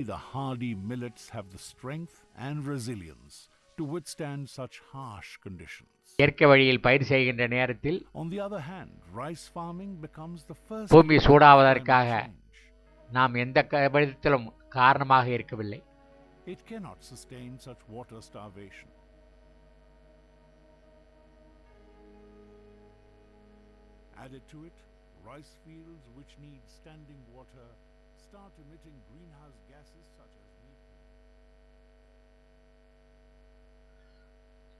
the hardy millets have the strength and resilience to withstand such harsh conditions. இயற்கை வழியில் பயிர் செய்கின்ற நேரத்தில் On the other hand, rice farming becomes the first பூமி சூடாவதற்காக. நாம் எந்த விதத்திலும் காரணமாக இருக்கவில்லை It cannot sustain such water starvation. Added to it, rice fields which need standing water start emitting greenhouse gases such as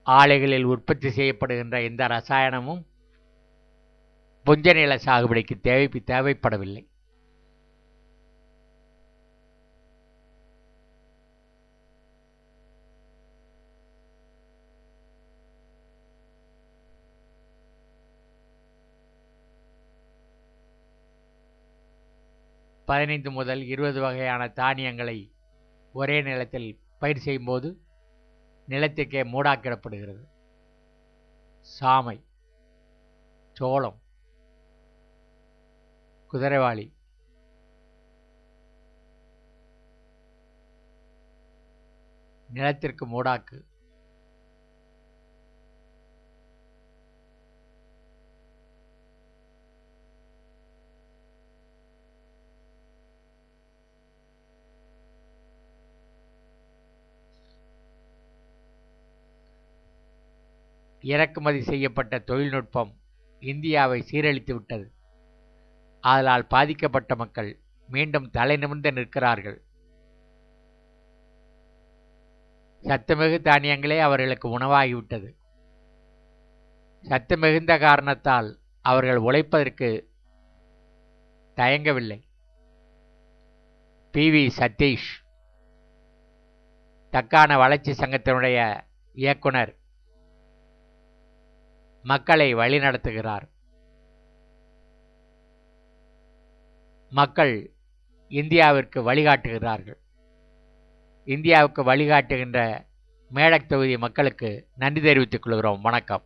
ஆலைகளில் உற்பத்தி செய்யப்படுகின்ற எந்த ரசாயனமும் புஞ்ச நில சாகுபடிக்கு தேவை தேவைப்படவில்லை. பதினைந்து முதல் இருபது வகையான தானியங்களை ஒரே நிலத்தில் பயிர் செய்யும்போது நிலத்திற்கே மூடாக்கிடப்படுகிறது. சாமை சோளம் குதிரைவாளி நிலத்திற்கு மூடாக்கு இறக்குமதி செய்யப்பட்ட தொழில்நுட்பம் இந்தியாவை சீரழித்து விட்டது. அதனால் பாதிக்கப்பட்ட மக்கள் மீண்டும் தலை நிமிர்ந்து நிற்கிறார்கள். சத்துமிகு தானியங்களே அவர்களுக்கு உணவாகிவிட்டது. சத்து மிகுந்த காரணத்தால் அவர்கள் உழைப்பதற்கு தயங்கவில்லை. பி. வி. சதீஷ் தக்கான வளர்ச்சி சங்கத்தினுடைய இயக்குனர் மக்களை வழிநடத்துகிறார். மக்கள் இந்தியாவிற்கு வழிகாட்டுகிறார்கள். இந்தியாவுக்கு வழிகாட்டுகின்ற மேடக் தொகுதி மக்களுக்கு நன்றி தெரிவித்துக் கொள்கிறோம். வணக்கம்.